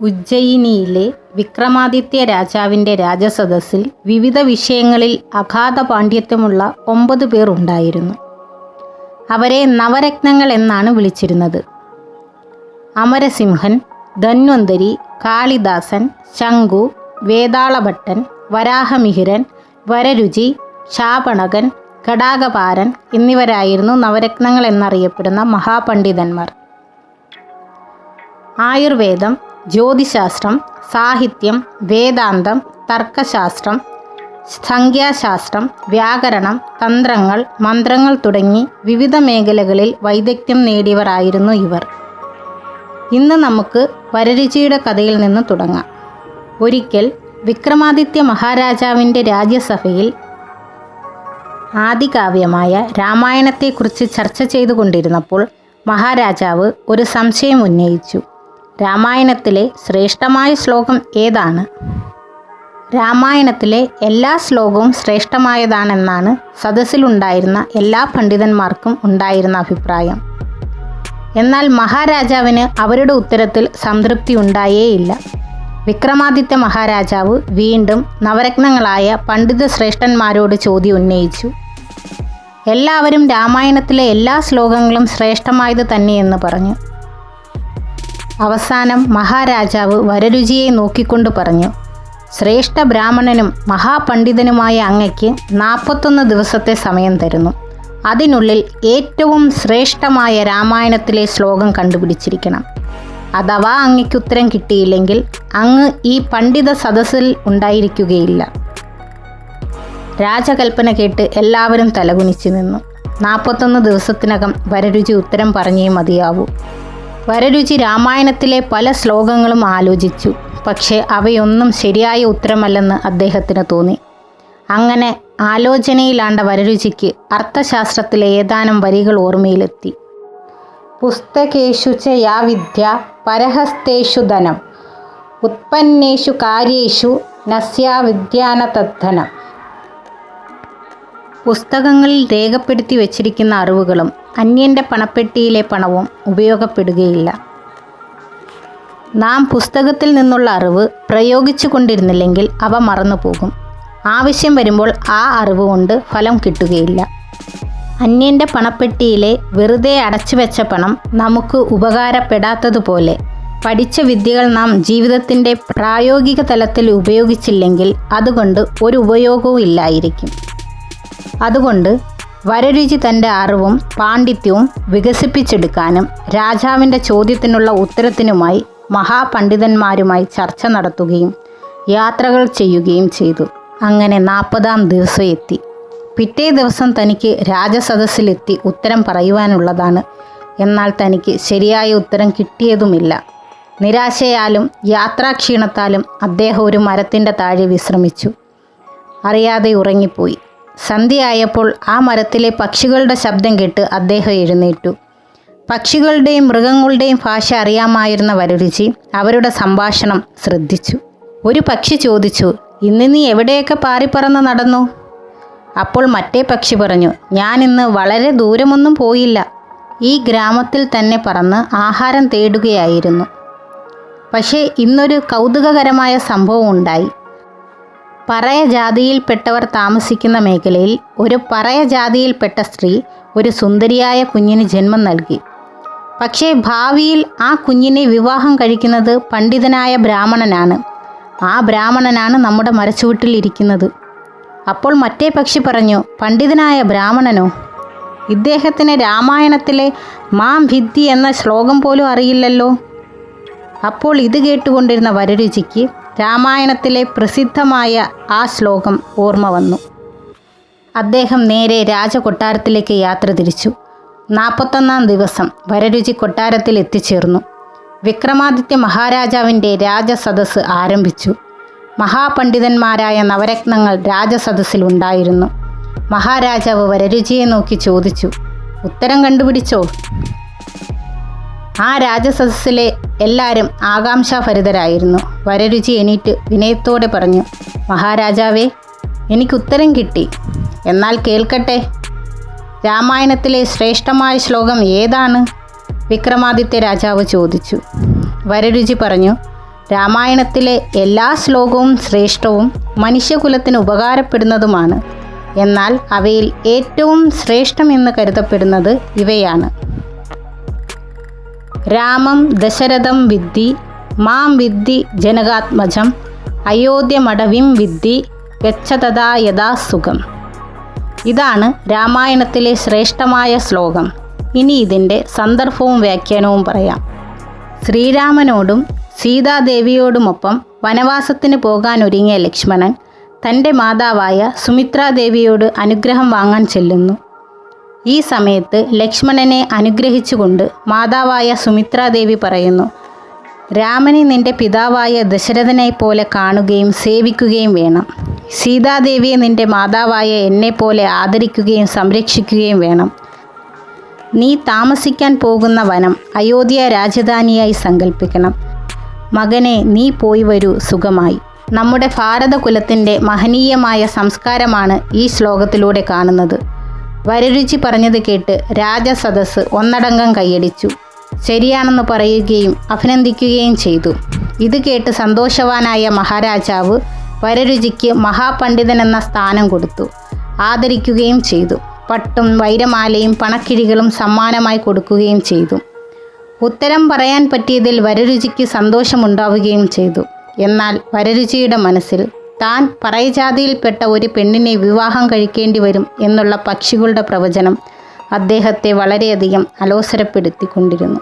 ഉജ്ജയിനിയിലെ വിക്രമാദിത്യ രാജാവിന്റെ രാജസദസ്സിൽ വിവിധ വിഷയങ്ങളിൽ അഗാധ പാണ്ഡിത്യമുള്ള ഒമ്പത് പേർ ഉണ്ടായിരുന്നു. അവരെ നവരത്നങ്ങൾ എന്നാണ് വിളിച്ചിരുന്നത്. അമരസിംഹൻ ധന്വന്തരി കാളിദാസൻ ശങ്കു വേതാളഭട്ടൻ വരാഹമിഹിരൻ വരരുചി ശാപണകൻ ഘടാകപാരൻ എന്നിവരായിരുന്നു നവരത്നങ്ങൾ എന്നറിയപ്പെടുന്ന മഹാപണ്ഡിതന്മാർ. ആയുർവേദം ജ്യോതിശാസ്ത്രം സാഹിത്യം വേദാന്തം തർക്കശാസ്ത്രം സംഖ്യാശാസ്ത്രം വ്യാകരണം തന്ത്രങ്ങൾ മന്ത്രങ്ങൾ തുടങ്ങി വിവിധ മേഖലകളിൽ വൈദഗ്ധ്യം നേടിയവരായിരുന്നു ഇവർ. ഇന്ന് നമുക്ക് വരരുചിയുടെ കഥയിൽ നിന്ന് തുടങ്ങാം. ഒരിക്കൽ വിക്രമാദിത്യ മഹാരാജാവിന്റെ രാജ്യസഭയിൽ ആദികാവ്യമായ രാമായണത്തെക്കുറിച്ച് ചർച്ച ചെയ്തുകൊണ്ടിരുന്നപ്പോൾ മഹാരാജാവ് ഒരു സംശയം ഉന്നയിച്ചു. രാമായണത്തിലെ ശ്രേഷ്ഠമായ ശ്ലോകം ഏതാണ്? രാമായണത്തിലെ എല്ലാ ശ്ലോകവും ശ്രേഷ്ഠമായതാണെന്നാണ് സദസ്സിലുണ്ടായിരുന്ന എല്ലാ പണ്ഡിതന്മാർക്കും ഉണ്ടായിരുന്ന അഭിപ്രായം. എന്നാൽ മഹാരാജാവിന് അവരുടെ ഉത്തരത്തിൽ സംതൃപ്തി ഉണ്ടായേയില്ല. വിക്രമാദിത്യ മഹാരാജാവ് വീണ്ടും നവരത്നങ്ങളായ പണ്ഡിത ശ്രേഷ്ഠന്മാരോട് ചോദ്യം ഉന്നയിച്ചു എല്ലാവരും രാമായണത്തിലെ എല്ലാ ശ്ലോകങ്ങളും ശ്രേഷ്ഠമായത് തന്നെയെന്ന് പറഞ്ഞു. അവസാനം മഹാരാജാവ് വരരുചിയെ നോക്കിക്കൊണ്ട് പറഞ്ഞു ശ്രേഷ്ഠ ബ്രാഹ്മണനും മഹാപണ്ഡിതനുമായ അങ്ങയ്ക്ക് നാൽപ്പത്തൊന്ന് ദിവസത്തെ സമയം തരുന്നു. അതിനുള്ളിൽ ഏറ്റവും ശ്രേഷ്ഠമായ രാമായണത്തിലെ ശ്ലോകം കണ്ടുപിടിച്ചിരിക്കണം. അഥവാ അങ്ങയ്ക്ക് ഉത്തരം കിട്ടിയില്ലെങ്കിൽ അങ്ങ് ഈ പണ്ഡിത സദസ്സിൽ ഉണ്ടായിരിക്കുകയില്ല. രാജകൽപ്പന കേട്ട് എല്ലാവരും തലകുനിച്ചു നിന്നു. നാൽപ്പത്തൊന്ന് ദിവസത്തിനകം വരരുചി ഉത്തരം പറഞ്ഞേ മതിയാവൂ. വരരുചി രാമായണത്തിലെ പല ശ്ലോകങ്ങളും ആലോചിച്ചു. പക്ഷേ അവയൊന്നും ശരിയായ ഉത്തരമല്ലെന്ന് അദ്ദേഹത്തിന് തോന്നി. അങ്ങനെ ആലോചനയിലാണ്ട വരരുചിക്ക് അർത്ഥശാസ്ത്രത്തിലെ ഏതാനും വരികൾ ഓർമ്മയിലെത്തി. പുസ്തകേഷു ച യാ വിദ്യ പരഹസ്തേഷു ധനം. ഉത്പന്നേഷു കാര്യേഷു നസ്യാ വിദ്യാന തദ്ധനം പുസ്തകങ്ങളിൽ രേഖപ്പെടുത്തി വച്ചിരിക്കുന്ന അറിവുകളും അന്യന്റെ പണപ്പെട്ടിയിലെ പണവും ഉപയോഗപ്പെടുകയില്ല. നാം പുസ്തകത്തിൽ നിന്നുള്ള അറിവ് പ്രയോഗിച്ചു കൊണ്ടിരുന്നില്ലെങ്കിൽ അവ മറന്നുപോകും. ആവശ്യം വരുമ്പോൾ ആ അറിവ് കൊണ്ട് ഫലം കിട്ടുകയില്ല. അന്യന്റെ പണപ്പെട്ടിയിലെ വെറുതെ അടച്ചു വെച്ച പണം നമുക്ക് ഉപകാരപ്പെടാത്തതുപോലെ പഠിച്ച വിദ്യകൾ നാം ജീവിതത്തിന്റെ പ്രായോഗിക തലത്തിൽ ഉപയോഗിച്ചില്ലെങ്കിൽ അതുകൊണ്ട് ഒരു ഉപയോഗവും ഇല്ലായിരിക്കും. അതുകൊണ്ട് വരരുചി തന്റെ അറിവും പാണ്ഡിത്യവും വികസിപ്പിച്ചെടുക്കാനും രാജാവിന്റെ ചോദ്യത്തിനുള്ള ഉത്തരത്തിനുമായി മഹാപണ്ഡിതന്മാരുമായി ചർച്ച നടത്തുകയും യാത്രകൾ ചെയ്യുകയും ചെയ്തു. അങ്ങനെ നാൽപ്പതാം ദിവസം എത്തി. പിറ്റേ ദിവസം തനിക്ക് രാജസദസ്സിലെത്തി ഉത്തരം പറയുവാനുള്ളതാണ്. എന്നാൽ തനിക്ക് ശരിയായ ഉത്തരം കിട്ടിയതുമില്ല. നിരാശയാലും യാത്രാക്ഷീണത്താലും അദ്ദേഹം ഒരു മരത്തിന്റെ താഴെ വിശ്രമിച്ചു. അറിയാതെ ഉറങ്ങിപ്പോയി. സന്ധ്യയായപ്പോൾ ആ മരത്തിലെ പക്ഷികളുടെ ശബ്ദം കേട്ട് അദ്ദേഹം എഴുന്നേറ്റു. പക്ഷികളുടെയും മൃഗങ്ങളുടെയും ഭാഷ അറിയാമായിരുന്ന വരരുചി അവരുടെ സംഭാഷണം ശ്രദ്ധിച്ചു. ഒരു പക്ഷി ചോദിച്ചു ഇന്ന് നീ എവിടെയൊക്കെ പാറിപ്പറന്ന് നടന്നു? അപ്പോൾ മറ്റേ പക്ഷി പറഞ്ഞു ഞാൻ ഇന്ന് വളരെ ദൂരമൊന്നും പോയില്ല. ഈ ഗ്രാമത്തിൽ തന്നെ പറന്ന് ആഹാരം തേടുകയായിരുന്നു. പക്ഷേ ഇന്നൊരു കൗതുകകരമായ സംഭവം ഉണ്ടായി. പറയ ജാതിയിൽപ്പെട്ടവർ താമസിക്കുന്ന മേഖലയിൽ ഒരു പറയ ജാതിയിൽപ്പെട്ട സ്ത്രീ ഒരു സുന്ദരിയായ കുഞ്ഞിന് ജന്മം നൽകി. പക്ഷേ ഭാവിയിൽ ആ കുഞ്ഞിനെ വിവാഹം കഴിക്കുന്നത് പണ്ഡിതനായ ബ്രാഹ്മണനാണ്. ആ ബ്രാഹ്മണനാണ് നമ്മുടെ മരച്ചുവട്ടിൽ ഇരിക്കുന്നത്. അപ്പോൾ മറ്റേ പക്ഷി പറഞ്ഞു പണ്ഡിതനായ ബ്രാഹ്മണനോ? ഇദ്ദേഹത്തിന് രാമായണത്തിലെ മാം ഭിത്തി എന്ന ശ്ലോകം പോലും അറിയില്ലല്ലോ? അപ്പോൾ ഇത് കേട്ടുകൊണ്ടിരുന്ന വരരുചിക്ക് രാമായണത്തിലെ പ്രസിദ്ധമായ ആ ശ്ലോകം ഓർമ്മ വന്നു. അദ്ദേഹം നേരെ രാജകൊട്ടാരത്തിലേക്ക് യാത്ര തിരിച്ചു. നാൽപ്പത്തൊന്നാം ദിവസം വരരുചി കൊട്ടാരത്തിൽ എത്തിച്ചേർന്നു. വിക്രമാദിത്യ മഹാരാജാവിന്റെ രാജസദസ് ആരംഭിച്ചു. മഹാപണ്ഡിതന്മാരായ നവരത്നങ്ങൾ രാജസദസ്സിൽ ഉണ്ടായിരുന്നു. മഹാരാജാവ് വരരുചിയെ നോക്കി ചോദിച്ചു ഉത്തരം കണ്ടുപിടിച്ചോ? ആ രാജസദസ്സിലെ എല്ലാവരും ആകാംക്ഷാഭരിതരായിരുന്നു. വരരുചി എണീറ്റ് വിനയത്തോടെ പറഞ്ഞു മഹാരാജാവേ എനിക്ക് ഉത്തരം കിട്ടി. എന്നാൽ കേൾക്കട്ടെ രാമായണത്തിലെ ശ്രേഷ്ഠമായ ശ്ലോകം ഏതാണ്? വിക്രമാദിത്യ രാജാവ് ചോദിച്ചു. വരരുചി പറഞ്ഞു രാമായണത്തിലെ എല്ലാ ശ്ലോകവും ശ്രേഷ്ഠവും മനുഷ്യകുലത്തിന് ഉപകാരപ്പെടുന്നതുമാണ്. എന്നാൽ അവയിൽ ഏറ്റവും ശ്രേഷ്ഠമെന്ന് കരുതപ്പെടുന്നത് ഇവയാണ്. രാമം ദശരഥം വിദ്ധി മാം വിദ്ധി ജനകാത്മജം അയോധ്യമടവിം വിദ്ധി ഗച്ഛതഥാ യഥാ സുഖം. ഇതാണ് രാമായണത്തിലെ ശ്രേഷ്ഠമായ ശ്ലോകം. ഇനി ഇതിന്റെ സന്ദർഭവും വ്യാഖ്യാനവും പറയാം. ശ്രീരാമനോടും സീതാദേവിയോടുമൊപ്പം വനവാസത്തിന് പോകാൻ ഒരുങ്ങിയ ലക്ഷ്മണൻ തന്റെ മാതാവായ സുമിത്രാദേവിയോട് അനുഗ്രഹം വാങ്ങാൻ ചെല്ലുന്നു. ഈ സമയത്ത് ലക്ഷ്മണനെ അനുഗ്രഹിച്ചുകൊണ്ട് മാതാവായ സുമിത്രാദേവി പറയുന്നു രാമനെ നിന്റെ പിതാവായ ദശരഥനെ പോലെ കാണുകയും സേവിക്കുകയും വേണം. സീതാദേവിയെ നിന്റെ മാതാവായ എന്നെപ്പോലെ ആദരിക്കുകയും സംരക്ഷിക്കുകയും വേണം. നീ താമസിക്കാൻ പോകുന്ന വനം അയോധ്യ രാജധാനിയായി സങ്കല്പിക്കണം മകനെ നീ പോയി വരൂ സുഖമായി. നമ്മുടെ ഭാരതകുലത്തിന്റെ മഹനീയമായ സംസ്കാരമാണ് ഈ ശ്ലോകത്തിലൂടെ കാണുന്നത്. വരരുചി പറഞ്ഞത് കേട്ട് രാജസദസ് ഒന്നടങ്കം കൈയടിച്ചു. ശരിയാണെന്ന് പറയുകയും അഭിനന്ദിക്കുകയും ചെയ്തു. ഇത് കേട്ട് സന്തോഷവാനായ മഹാരാജാവ് വരരുചിക്ക് മഹാപണ്ഡിതൻ എന്ന സ്ഥാനം കൊടുത്തു. ആദരിക്കുകയും ചെയ്തു. പട്ടും വൈരമാലയും പണക്കിഴികളും സമ്മാനമായി കൊടുക്കുകയും ചെയ്തു. ഉത്തരം പറയാൻ പറ്റിയതിൽ വരരുചിക്ക് സന്തോഷമുണ്ടാവുകയും ചെയ്തു. എന്നാൽ വരരുചിയുടെ മനസ്സിൽ താൻ പറയജാതിയിൽപ്പെട്ട ഒരു പെണ്ണിനെ വിവാഹം കഴിക്കേണ്ടി വരും എന്നുള്ള പക്ഷികളുടെ പ്രവചനം അദ്ദേഹത്തെ വളരെയധികം അലോസരപ്പെടുത്തിക്കൊണ്ടിരുന്നു.